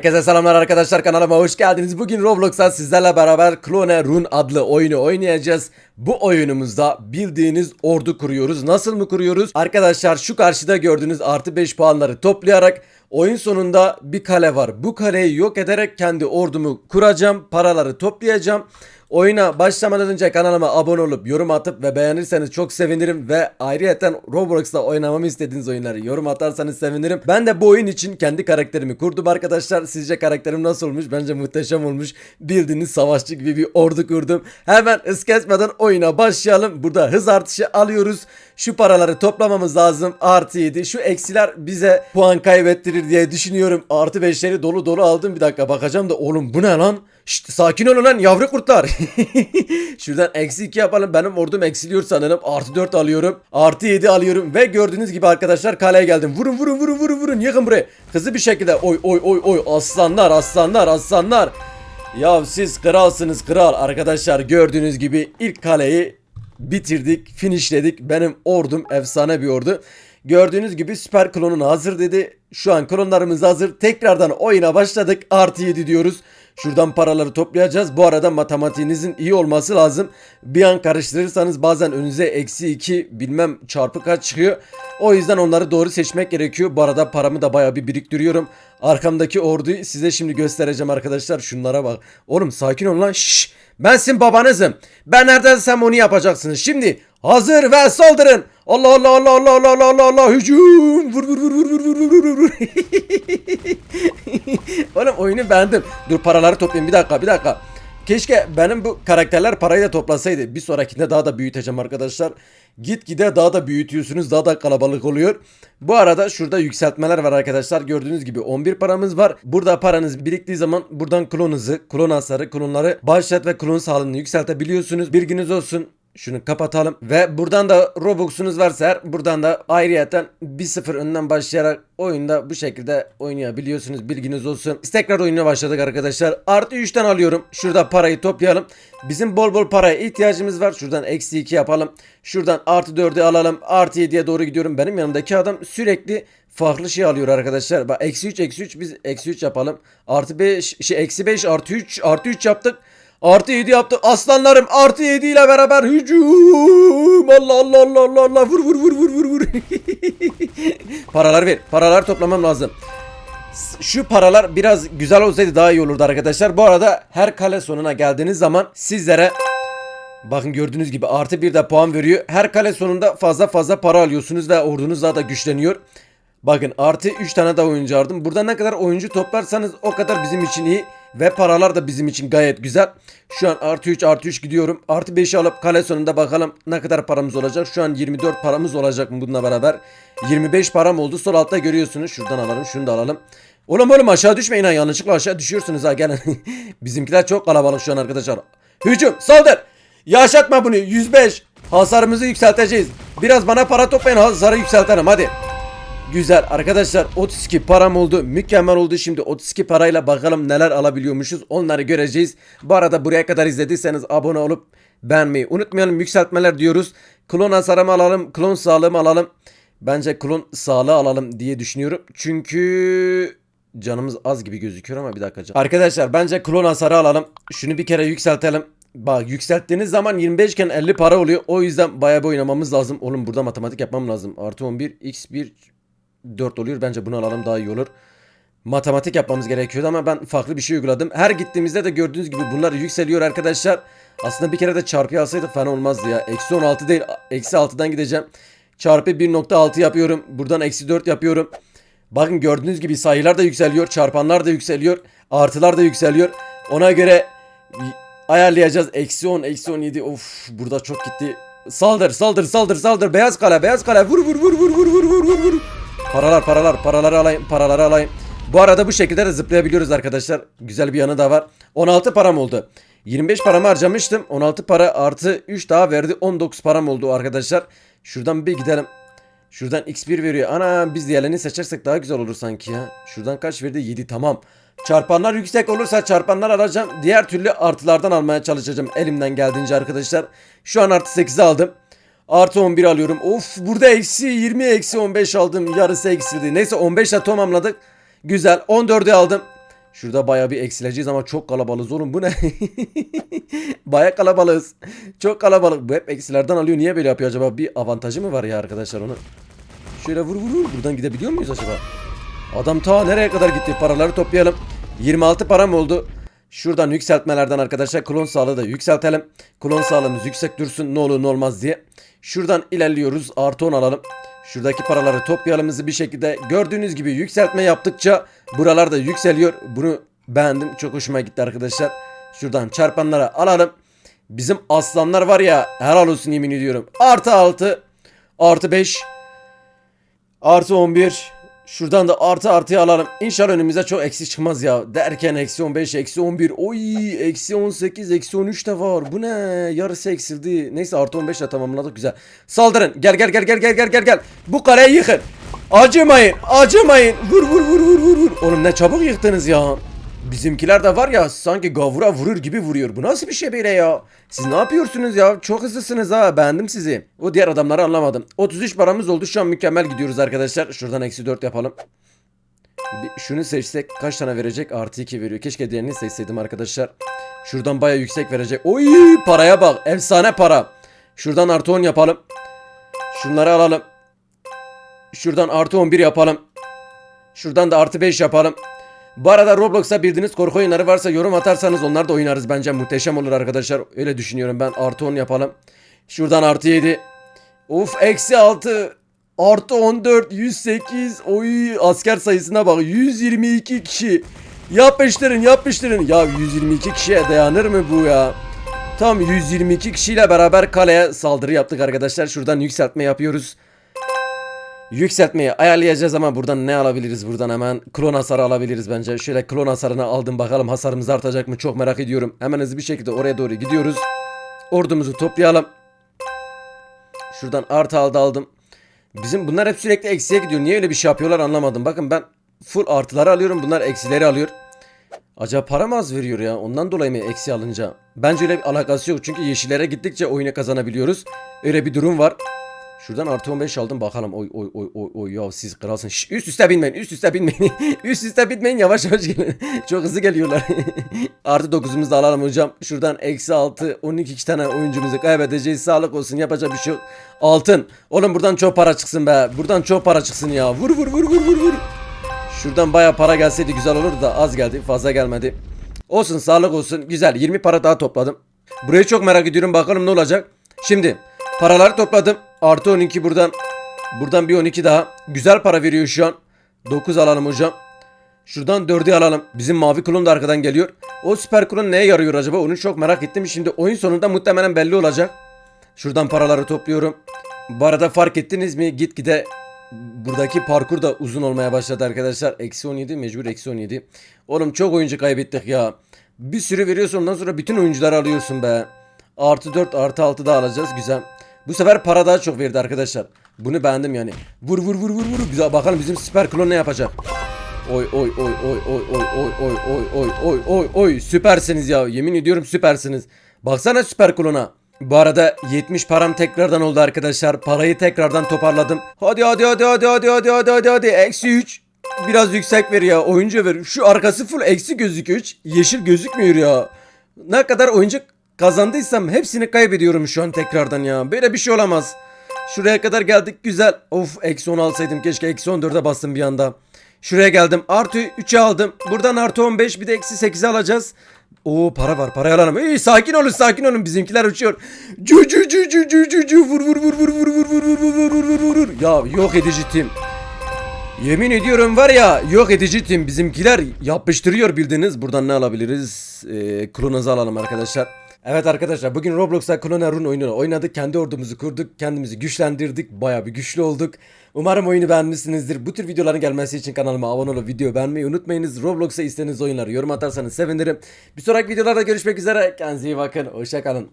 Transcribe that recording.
Herkese selamlar arkadaşlar kanalıma hoş geldiniz. Bugün Roblox'ta sizlerle beraber Clone Rune adlı oyunu oynayacağız. Bu oyunumuzda bildiğiniz ordu kuruyoruz. Nasıl mı kuruyoruz? Arkadaşlar şu karşıda gördüğünüz artı 5 puanları toplayarak oyun sonunda bir kale var. Bu kaleyi yok ederek kendi ordumu kuracağım. Paraları toplayacağım. Oyuna başlamadan önce kanalıma abone olup yorum atıp ve beğenirseniz çok sevinirim ve ayrıyeten Roblox'ta oynamamı istediğiniz oyunları yorum atarsanız sevinirim. Ben de bu oyun için kendi karakterimi kurdum arkadaşlar. Sizce karakterim nasıl olmuş? Bence muhteşem olmuş. Bildiğiniz savaşçı gibi bir ordu kurdum. Hemen ıs kesmeden oyuna başlayalım. Burada hız artışı alıyoruz. Şu paraları toplamamız lazım. Artı 7. Şu eksiler bize puan kaybettirir diye düşünüyorum. Artı 5'leri dolu dolu aldım. Bir dakika bakacağım da oğlum bu ne lan? Şşt sakin olun lan yavru kurtlar. Şuradan eksi 2 yapalım. Benim ordum eksiliyor sanırım. Artı 4 alıyorum. Artı 7 alıyorum. Ve gördüğünüz gibi arkadaşlar kaleye geldim. Vurun vurun vurun vurun vurun. Yıkın buraya. Hızlı bir şekilde. Oy oy oy oy. Aslanlar aslanlar aslanlar. Ya siz kralsınız kral. Arkadaşlar gördüğünüz gibi ilk kaleyi bitirdik. Finishledik. Benim ordum efsane bir ordu. Gördüğünüz gibi süper klonun hazır dedi. Şu an klonlarımız hazır. Tekrardan oyuna başladık. Artı 7 diyoruz. Şuradan paraları toplayacağız. Bu arada matematiğinizin iyi olması lazım. Bir an karıştırırsanız bazen önünüze eksi 2 bilmem çarpı kaç çıkıyor. O yüzden onları doğru seçmek gerekiyor. Bu arada paramı da bayağı bir biriktiriyorum. Arkamdaki orduyu size şimdi göstereceğim arkadaşlar. Şunlara bak. Oğlum sakin olun lan. Şşş. Ben sizin babanızım. Ben neredensem onu yapacaksınız. Şimdi hazır ve saldırın. Allah Allah Allah Allah Allah Allah Allah Allah hücum. Vur vur vur vur vur vur vur vur. Oğlum oyunu beğendim. Dur paraları toplayayım bir dakika bir dakika. Keşke benim bu karakterler parayı da toplasaydı. Bir sonrakinde daha da büyüteceğim arkadaşlar. Gitgide daha da büyütüyorsunuz. Daha da kalabalık oluyor. Bu arada şurada yükseltmeler var arkadaşlar. Gördüğünüz gibi 11 paramız var. Burada paranız biriktiği zaman buradan klon hızı, klon hasarı, klonları başlat ve klon sağlığını yükseltebiliyorsunuz. Bilginiz olsun. Şunu kapatalım. Ve buradan da Robux'unuz varsa eğer buradan da ayrıyeten 1-0 önden başlayarak oyunda bu şekilde oynayabiliyorsunuz. Bilginiz olsun. Biz tekrar oyuna başladık arkadaşlar. Artı 3'ten alıyorum. Şurada parayı toplayalım. Bizim bol bol paraya ihtiyacımız var. Şuradan eksi 2 yapalım. Şuradan artı 4'ü alalım. Artı 7'ye doğru gidiyorum. Benim yanımdaki adam sürekli farklı şey alıyor arkadaşlar. Bak eksi 3 eksi 3 biz eksi 3 yapalım. Artı 5 şey eksi 5 artı 3 artı 3 yaptık. Artı 7 yaptı. Aslanlarım artı 7 ile beraber hücum. Allah Allah Allah Allah Allah. Vur vur vur vur vur vur. paralar ver. Paralar toplamam lazım. Şu paralar biraz güzel olsaydı daha iyi olurdu arkadaşlar. Bu arada her kale sonuna geldiğiniz zaman sizlere Bakın gördüğünüz gibi artı bir de puan veriyor. Her kale sonunda fazla fazla para alıyorsunuz ve ordunuz daha da güçleniyor. Bakın artı 3 tane daha oyuncu aldım. Burada ne kadar oyuncu toplarsanız o kadar bizim için iyi. Ve paralar da bizim için gayet güzel. Şu an artı 3 artı 3 gidiyorum. Artı 5'i alıp kale sonunda bakalım ne kadar paramız olacak. Şu an 24 paramız olacak mı bununla beraber. 25 param oldu. Sol altta görüyorsunuz. Şuradan alalım şunu da alalım. Oğlum oğlum aşağı düşmeyin ha. Yanlışlıkla aşağı düşüyorsunuz ha. Gelin. Bizimkiler çok kalabalık şu an arkadaşlar. Hücum saldır. Yaşatma bunu. 105. Hasarımızı yükselteceğiz. Biraz bana para toplayın hasarı yükseltelim hadi. Güzel arkadaşlar 32 param oldu mükemmel oldu şimdi 32 parayla bakalım neler alabiliyormuşuz onları göreceğiz. Bu arada buraya kadar izlediyseniz abone olup beğenmeyi unutmayalım yükseltmeler diyoruz. Klon hasarımı alalım klon sağlığımı alalım. Bence klon sağlığı alalım diye düşünüyorum. Çünkü canımız az gibi gözüküyor ama bir dakika. Arkadaşlar bence klon hasarı alalım. Şunu bir kere yükseltelim. Bak yükselttiğiniz zaman 25 iken 50 para oluyor. O yüzden bayağı bir oynamamız lazım. Oğlum burada matematik yapmam lazım. Artı 11 x1 4 oluyor. Bence bunu alalım daha iyi olur. Matematik yapmamız gerekiyordu ama ben farklı bir şey uyguladım. Her gittiğimizde de gördüğünüz gibi bunlar yükseliyor arkadaşlar. Aslında bir kere de çarpı alsaydık fena olmazdı ya. Eksi 16 değil. Eksi 6'dan gideceğim. Çarpı 1.6 yapıyorum. Buradan eksi 4 yapıyorum. Bakın gördüğünüz gibi sayılar da yükseliyor. Çarpanlar da yükseliyor. Artılar da yükseliyor. Ona göre ayarlayacağız. Eksi 10, eksi 17. Of burada çok gitti. Saldır, saldır, saldır, saldır. Beyaz kale, beyaz kale. Vur, vur, vur, vur, vur, vur, vur, vur, vur. Paralar, paralar, paraları alayım, paraları alayım. Bu arada bu şekilde de zıplayabiliyoruz arkadaşlar. Güzel bir yanı da var. 16 param oldu. 25 paramı harcamıştım. 16 para artı 3 daha verdi. 19 param oldu arkadaşlar. Şuradan bir gidelim. Şuradan x1 veriyor. Ana biz diğerlerini seçersek daha güzel olur sanki ya. Şuradan kaç verdi? 7 tamam. Çarpanlar yüksek olursa çarpanlar alacağım. Diğer türlü artılardan almaya çalışacağım elimden geldiğince arkadaşlar. Şu an artı 8'i aldım. Artı 11 alıyorum. Of burada eksi 20 eksi 15 aldım. Yarısı eksildi. Neyse 15 ile tamamladık. Güzel 14'ü aldım. Şurada baya bir eksileceğiz ama çok kalabalığız oğlum bu ne? baya kalabalığız. Çok kalabalık. Bu hep eksilerden alıyor. Niye böyle yapıyor acaba? Bir avantajı mı var ya arkadaşlar onu? Şöyle vur vur vur. Buradan gidebiliyor muyuz acaba? Adam ta nereye kadar gitti? Paraları toplayalım. 26 param oldu. Şuradan yükseltmelerden arkadaşlar klon sağlığı da yükseltelim. Klon sağlığımız yüksek dursun ne olur ne olmaz diye. Şuradan ilerliyoruz. Artı 10 alalım. Şuradaki paraları toplayalım hızlı bir şekilde. Gördüğünüz gibi yükseltme yaptıkça buralar da yükseliyor. Bunu beğendim. Çok hoşuma gitti arkadaşlar. Şuradan çarpanlara alalım. Bizim aslanlar var ya helal olsun yemin ediyorum. Artı 6. Artı 5. Artı 11. Şuradan da artı artıya alalım. İnşallah önümüze çok eksi çıkmaz ya. Derken eksi 15, eksi 11. Oy eksi 18, eksi 13 de var. Bu ne? Yarısı eksildi. Neyse artı 15 ile tamamladık güzel. Saldırın. Gel gel gel gel gel gel gel gel. Bu kaleyi yıkın. Acımayın. Acımayın. Vur vur vur vur vur. Oğlum ne çabuk yıktınız ya. Bizimkiler de var ya sanki gavura vurur gibi vuruyor. Bu nasıl bir şey böyle ya? Siz ne yapıyorsunuz ya? Çok hızlısınız ha. Beğendim sizi. O diğer adamları anlamadım. 33 paramız oldu. Şu an mükemmel gidiyoruz arkadaşlar. Şuradan eksi 4 yapalım. Bir şunu seçsek kaç tane verecek? Artı 2 veriyor. Keşke diğerini seçseydim arkadaşlar. Şuradan baya yüksek verecek. Oy paraya bak. Efsane para. Şuradan artı 10 yapalım. Şunları alalım. Şuradan artı 11 yapalım. Şuradan da artı 5 yapalım. Bu arada Roblox'ta bildiğiniz korku oyunları varsa yorum atarsanız onlar da oynarız bence muhteşem olur arkadaşlar. Öyle düşünüyorum ben artı 10 yapalım. Şuradan artı 7. Of eksi 6. Artı 14 108. Oy asker sayısına bak 122 kişi. Yapıştırın yapıştırın. Ya 122 kişiye dayanır mı bu ya? Tam 122 kişiyle beraber kaleye saldırı yaptık arkadaşlar. Şuradan yükseltme yapıyoruz. Yükseltmeyi ayarlayacağız ama buradan ne alabiliriz buradan hemen klon hasarı alabiliriz bence. Şöyle klon hasarını aldım bakalım hasarımız artacak mı çok merak ediyorum. Hemen hızlı bir şekilde oraya doğru gidiyoruz. Ordumuzu toplayalım. Şuradan artı aldı aldım. Bizim bunlar hep sürekli eksiye gidiyor. Niye öyle bir şey yapıyorlar anlamadım. Bakın ben full artıları alıyorum bunlar eksileri alıyor. Acaba para mı az veriyor ya? Ondan dolayı mı eksi alınca? Bence öyle bir alakası yok. Çünkü yeşillere gittikçe oyunu kazanabiliyoruz. Öyle bir durum var. Şuradan artı 15 aldım bakalım. Oy oy oy oy oy ya siz kralsınız. Şş, üst üste binmeyin. Üst üste binmeyin. üst üste binmeyin. Yavaş yavaş gelin. Çok hızlı geliyorlar. artı 9'umuzu da alalım hocam. Şuradan eksi 6 12 iki tane oyuncumuzu kaybedeceğiz. Sağlık olsun. Yapacak bir şey yok. Altın. Oğlum buradan çok para çıksın be. Buradan çok para çıksın ya. Vur vur vur vur vur vur. Şuradan baya para gelseydi güzel olurdu da az geldi. Fazla gelmedi. Olsun sağlık olsun. Güzel 20 para daha topladım. Burayı çok merak ediyorum bakalım ne olacak. Şimdi paraları topladım. Artı 12 buradan. Buradan bir 12 daha. Güzel para veriyor şu an. 9 alalım hocam. Şuradan 4'ü alalım. Bizim mavi klon da arkadan geliyor. O süper klon neye yarıyor acaba? Onu çok merak ettim. Şimdi oyun sonunda muhtemelen belli olacak. Şuradan paraları topluyorum. Bu arada fark ettiniz mi? Gitgide buradaki parkur da uzun olmaya başladı arkadaşlar. Eksi 17 mecbur eksi 17. Oğlum çok oyuncu kaybettik ya. Bir sürü veriyorsun ondan sonra bütün oyuncuları alıyorsun be. Artı 4 artı 6 da alacağız güzel. Bu sefer para daha çok verdi arkadaşlar. Bunu beğendim yani. Vur vur vur vur vur. Güzel bakalım bizim süper klon ne yapacak. Oy oy oy oy oy oy oy oy oy oy oy oy oy süpersiniz ya yemin ediyorum süpersiniz. Baksana süper klona. Bu arada 70 param tekrardan oldu arkadaşlar. Parayı tekrardan toparladım. Hadi hadi hadi hadi hadi hadi hadi hadi hadi. Eksi 3. Biraz yüksek ver ya. Oyuncu ver. Şu arkası full eksi gözüküyor. Hiç yeşil gözükmüyor ya. Ne kadar oyuncu kazandıysam hepsini kaybediyorum şu an tekrardan ya. Böyle bir şey olamaz. Şuraya kadar geldik güzel. Of eksi 10 alsaydım keşke eksi 14'e bastım bir anda. Şuraya geldim. Artı 3'e aldım. Buradan artı 15 bir de eksi 8'e alacağız. Oo para var parayı alalım. İyi sakin olun sakin olun bizimkiler uçuyor. Cu cu cu cu cu cu cu vur vur vur vur vur vur vur vur vur vur vur vur vur. Ya yok edici tim. Yemin ediyorum var ya yok edici tim bizimkiler yapıştırıyor bildiğiniz. Buradan ne alabiliriz? Ee, klonunuzu alalım arkadaşlar. Evet arkadaşlar bugün Roblox'ta Clone Rune oyununu oynadık. Kendi ordumuzu kurduk. Kendimizi güçlendirdik. Baya bir güçlü olduk. Umarım oyunu beğenmişsinizdir. Bu tür videoların gelmesi için kanalıma abone olup video beğenmeyi unutmayınız. Roblox'a istediğiniz oyunları yorum atarsanız sevinirim. Bir sonraki videolarda görüşmek üzere. Kendinize iyi bakın. Hoşçakalın.